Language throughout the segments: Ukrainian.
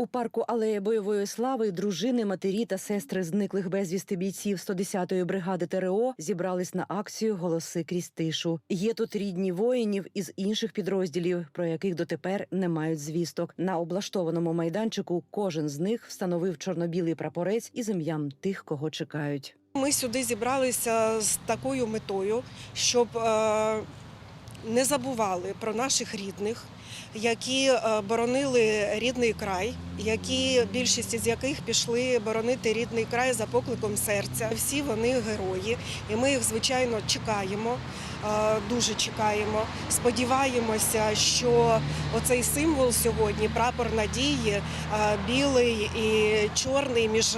У парку Алея бойової слави дружини, матері та сестри зниклих безвісти бійців 110-ї бригади ТРО зібрались на акцію Голоси крізь тишу. Є тут рідні воїнів із інших підрозділів, про яких дотепер не мають звісток. На облаштованому майданчику кожен з них встановив чорно-білий прапорець із ім'ям тих, кого чекають. Ми сюди зібралися з такою метою, щоб е, не забували про наших рідних, які е, боронили рідний край, які більшість з яких пішли боронити рідний край за покликом серця. Всі вони герої, і ми їх звичайно чекаємо. е, Дуже чекаємо. Сподіваємося, що оцей символ сьогодні, прапор надії, е, білий і чорний між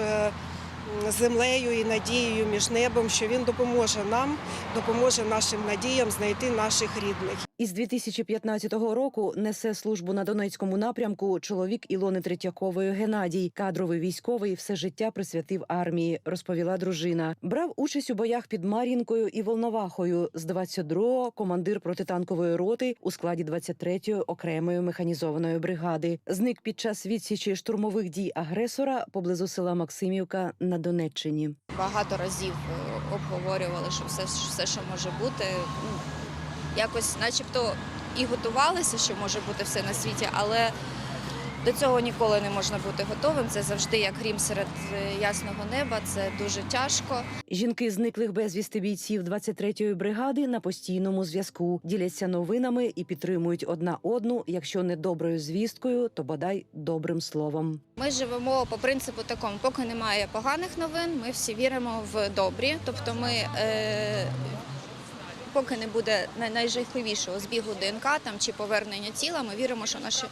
землею і надією між небом, що він допоможе нам, допоможе нашим надіям знайти наших рідних. Із 2015 року несе службу на Донецькому напрямку чоловік Ілони Третьякової Геннадій. Кадровий військовий все життя присвятив армії, розповіла дружина. Брав участь у боях під Мар'їнкою і Волновахою. З 22-го командир протитанкової роти у складі 23-ї окремої механізованої бригади. Зник під час відсічі штурмових дій агресора поблизу села Максимівка на Донеччині. багато разів е, обговорювали, що все, все, що може бути. Якось, начебто, і готувалися, що може бути все на світі, але до цього ніколи не можна бути готовим. Це завжди як грім серед е, ясного неба. Це дуже тяжко. Жінки зниклих безвісти бійців 23-ї бригади на постійному зв'язку діляться новинами і підтримують одна одну, якщо не доброю звісткою, то бодай добрим словом. Ми живемо по принципу такому, поки немає поганих новин, ми всі віримо в добрі. Тобто ми. Е- Поки не буде найжахливішого збігу ДНК там чи повернення тіла, ми віримо, що наші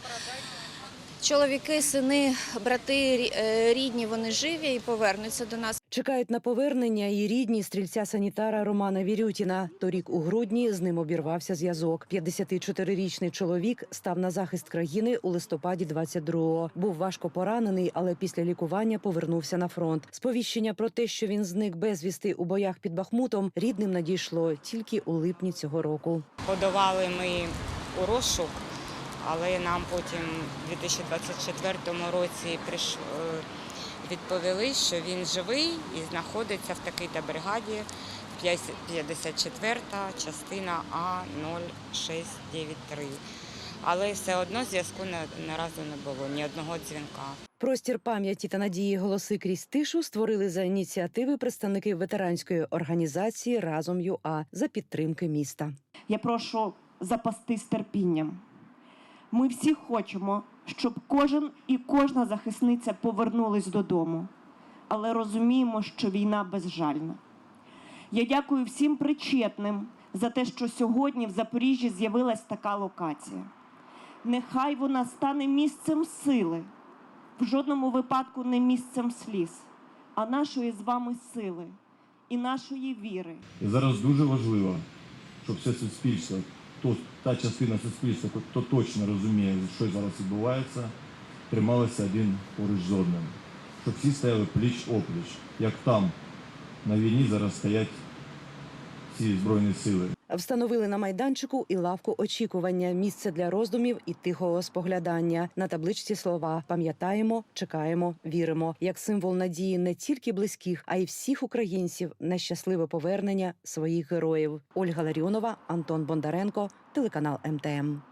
чоловіки, сини, брати, е, рідні, вони живі і повернуться до нас. Чекають на повернення і рідні стрільця санітара Романа Вірютіна. Торік у грудні з ним обірвався зв'язок. 54-річний чоловік став на захист країни у листопаді 22-го. Був важко поранений, але після лікування повернувся на фронт. Сповіщення про те, що він зник безвісти у боях під Бахмутом, рідним надійшло тільки у липні цього року. Подавали ми у розшук, але нам потім у 2024 році приш... відповіли, що він живий і знаходиться в такій-то бригаді 54 частина А0693. Але все одно зв'язку ні, ні не було, ні одного дзвінка. Простір пам'яті та надії голоси крізь тишу створили за ініціативи представники ветеранської організації Разом ЮА за підтримки міста. Я прошу запастись терпінням. Ми всі хочемо, щоб кожен і кожна захисниця повернулись додому, але розуміємо, що війна безжальна. Я дякую всім причетним за те, що сьогодні в Запоріжжі з'явилась така локація. Нехай вона стане місцем сили, в жодному випадку не місцем сліз, а нашої з вами сили і нашої віри. І зараз дуже важливо, щоб все суспільство, то, та частина суспільства, хто точно розуміє, що зараз відбувається, трималися один поруч з одним. Щоб всі стояли пліч опліч, як там на війні зараз стоять ці збройні сили. Встановили на майданчику і лавку очікування, місце для роздумів і тихого споглядання. На табличці слова пам'ятаємо, чекаємо, віримо як символ надії не тільки близьких, а й всіх українців на щасливе повернення своїх героїв. Ольга Ларіонова, Антон Бондаренко, телеканал МТМ.